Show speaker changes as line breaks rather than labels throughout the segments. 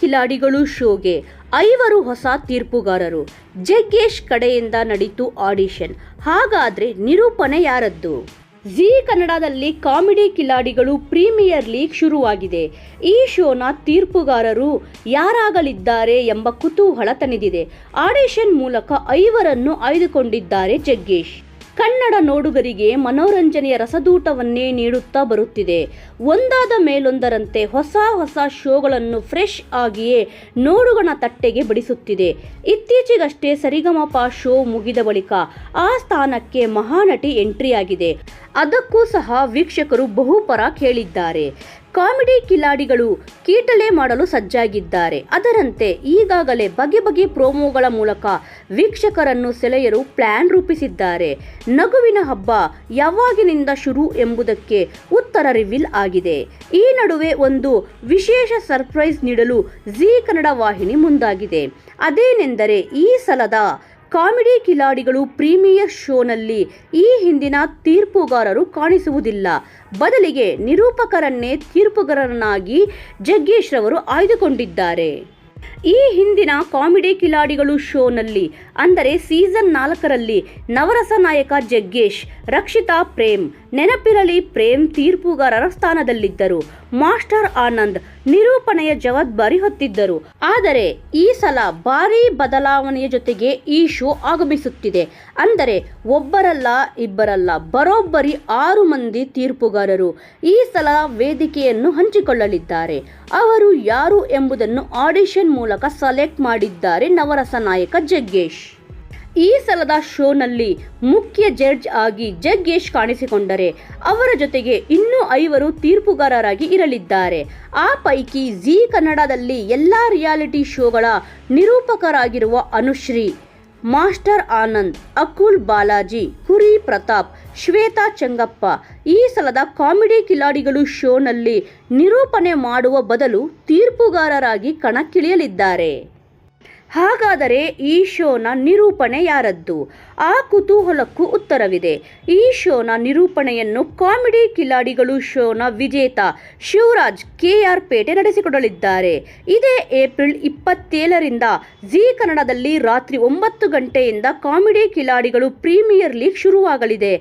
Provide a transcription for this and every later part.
ಕಿಲಾಡಿಗಳು ಶೋಗೆ. ಐವರು ಹೊಸ ತೀರ್ಪುಗಾರರು. ಜಗ್ಗೇಶ್ ಕಡೆಯಿಂದ ನಡೀತು ಆಡಿಷನ್. ಹಾಗಾದ್ರೆ ನಿರೂಪಣೆ ಯಾರದ್ದು? ಜಿ ಕನ್ನಡದಲ್ಲಿ ಕಾಮಿಡಿ ಕಿಲಾಡಿಗಳು ಪ್ರೀಮಿಯರ್ ಲೀಗ್ ಶುರುವಾಗಿದೆ. ಈ ಶೋನ ತೀರ್ಪುಗಾರರು ಯಾರಾಗಲಿದ್ದಾರೆ ಎಂಬ ಕುತೂಹಲ ತನಿದಿದೆ. ಆಡಿಷನ್ ಮೂಲಕ ಐವರನ್ನು ಆಯ್ದುಕೊಂಡಿದ್ದಾರೆ ಜಗ್ಗೇಶ್. ಕನ್ನಡ ನೋಡುಗರಿಗೆ ಮನೋರಂಜನೆಯ ರಸದೂಟವನ್ನೇ ನೀಡುತ್ತಾ ಬರುತ್ತಿದೆ. ಒಂದಾದ ಮೇಲೊಂದರಂತೆ ಹೊಸ ಹೊಸ ಶೋಗಳನ್ನು ಫ್ರೆಶ್ ಆಗಿಯೇ ನೋಡುಗನ ತಟ್ಟೆಗೆ ಬಡಿಸುತ್ತಿದೆ. ಇತ್ತೀಚೆಗಷ್ಟೇ ಸರಿಗಮಪ ಶೋ ಮುಗಿದ ಬಳಿಕ ಆ ಸ್ಥಾನಕ್ಕೆ ಮಹಾನಟಿ ಎಂಟ್ರಿಯಾಗಿದೆ. ಅದಕ್ಕೂ ಸಹ ವೀಕ್ಷಕರು ಬಹುಪರ ಕೇಳಿದ್ದಾರೆ. ಕಾಮಿಡಿ ಕಿಲಾಡಿಗಳು ಕೀಟಲೆ ಮಾಡಲು ಸಜ್ಜಾಗಿದ್ದಾರೆ. ಅದರಂತೆ ಈಗಾಗಲೇ ಬಗೆ ಬಗೆ ಪ್ರೋಮೋಗಳ ಮೂಲಕ ವೀಕ್ಷಕರನ್ನು ಸೆಳೆಯಲು ಪ್ಲ್ಯಾನ್ ರೂಪಿಸಿದ್ದಾರೆ. ನಗುವಿನ ಹಬ್ಬ ಯಾವಾಗಿನಿಂದ ಶುರು ಎಂಬುದಕ್ಕೆ ಉತ್ತರ ರಿವೀಲ್ ಆಗಿದೆ. ಈ ನಡುವೆ ಒಂದು ವಿಶೇಷ ಸರ್ಪ್ರೈಸ್ ನೀಡಲು ಜಿ ಕನ್ನಡ ವಾಹಿನಿ ಮುಂದಾಗಿದೆ. ಅದೇನೆಂದರೆ ಈ ಸಲದ ಕಾಮಿಡಿ ಕಿಲಾಡಿಗಳು ಪ್ರೀಮಿಯರ್ ಶೋನಲ್ಲಿ ಈ ಹಿಂದಿನ ತೀರ್ಪುಗಾರರು ಕಾಣಿಸುವುದಿಲ್ಲ. ಬದಲಿಗೆ ನಿರೂಪಕರನ್ನೇ ತೀರ್ಪುಗಾರರನ್ನಾಗಿ ಜಗ್ಗೇಶ್ ರವರು ಆಯ್ದುಕೊಂಡಿದ್ದಾರೆ. ಈ ಹಿಂದಿನ ಕಾಮಿಡಿ ಕಿಲಾಡಿಗಳು ಶೋನಲ್ಲಿ ಅಂದರೆ ಸೀಸನ್ ನಾಲ್ಕರಲ್ಲಿ ನವರಸ ನಾಯಕ ಜಗ್ಗೇಶ್, ರಕ್ಷಿತಾ ಪ್ರೇಮ್ ನೆನಪಿರಲಿ ಪ್ರೇಮ್ ತೀರ್ಪುಗಾರರ ಸ್ಥಾನದಲ್ಲಿದ್ದರು. ಮಾಸ್ಟರ್ ಆನಂದ್ ನಿರೂಪಣೆಯ ಜವಾಬ್ದಾರಿ ಹೊತ್ತಿದ್ದರು. ಆದರೆ ಈ ಸಲ ಭಾರೀ ಬದಲಾವಣೆಯ ಜೊತೆಗೆ ಈ ಶೋ ಆಗಮಿಸುತ್ತಿದೆ. ಅಂದರೆ ಒಬ್ಬರಲ್ಲ ಇಬ್ಬರಲ್ಲ ಬರೋಬ್ಬರಿ ಆರು ಮಂದಿ ತೀರ್ಪುಗಾರರು ಈ ಸಲ ವೇದಿಕೆಯನ್ನು ಹಂಚಿಕೊಳ್ಳಲಿದ್ದಾರೆ. ಅವರು ಯಾರು ಎಂಬುದನ್ನು ಆಡಿಷನ್ ಮೂಲಕ ಸೆಲೆಕ್ಟ್ ಮಾಡಿದ್ದಾರೆ ನವರಸ ನಾಯಕ ಜಗ್ಗೇಶ್. ಈ ಸಲದ ಶೋನಲ್ಲಿ ಮುಖ್ಯ ಜಡ್ಜ್ ಆಗಿ ಜಗ್ಗೇಶ್ ಕಾಣಿಸಿಕೊಂಡರೆ ಅವರ ಜೊತೆಗೆ ಇನ್ನೂ ಐವರು ತೀರ್ಪುಗಾರರಾಗಿ ಇರಲಿದ್ದಾರೆ. ಆ ಪೈಕಿ ಜಿ ಕನ್ನಡದಲ್ಲಿ ಎಲ್ಲ ರಿಯಾಲಿಟಿ ಶೋಗಳ ನಿರೂಪಕರಾಗಿರುವ ಅನುಶ್ರೀ, ಮಾಸ್ಟರ್ ಆನಂದ್, ಅಕುಲ್ ಬಾಲಾಜಿ, ಕುರಿ ಪ್ರತಾಪ್, ಶ್ವೇತಾ ಚಂಗಪ್ಪ ಈ ಸಲದ ಕಾಮಿಡಿ ಕಿಲಾಡಿಗಳು ಶೋನಲ್ಲಿ ನಿರೂಪಣೆ ಮಾಡುವ ಬದಲು ತೀರ್ಪುಗಾರರಾಗಿ ಕಣಕ್ಕಿಳಿಯಲಿದ್ದಾರೆ. ಹಾಗಾದರೆ ಈ ಶೋನ ನಿರೂಪಣೆ ಯಾರದ್ದು? ಆ ಕುತೂಹಲಕ್ಕೂ ಉತ್ತರವಿದೆ. ಈ ಶೋನ ನಿರೂಪಣೆಯನ್ನು ಕಾಮಿಡಿ ಕಿಲಾಡಿಗಳು ಶೋನ ವಿಜೇತ ಶಿವರಾಜ್ ಕೆಆರ್ ಪೇಟೆ ನಡೆಸಿಕೊಡಲಿದ್ದಾರೆ. ಇದೇ ಏಪ್ರಿಲ್ ಇಪ್ಪತ್ತೇಳರಿಂದ ಜೀ ಕನ್ನಡದಲ್ಲಿ ರಾತ್ರಿ ಒಂಬತ್ತು ಗಂಟೆಯಿಂದ ಕಾಮಿಡಿ ಕಿಲಾಡಿಗಳು ಪ್ರೀಮಿಯರ್ ಲೀಗ್ ಶುರುವಾಗಲಿದೆ.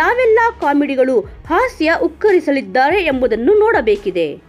ಯಾವೆಲ್ಲ ಕಾಮಿಡಿಗಳು ಹಾಸ್ಯ ಉಕ್ಕರಿಸಲಿದ್ದಾರೆ ಎಂಬುದನ್ನು ನೋಡಬೇಕಿದೆ.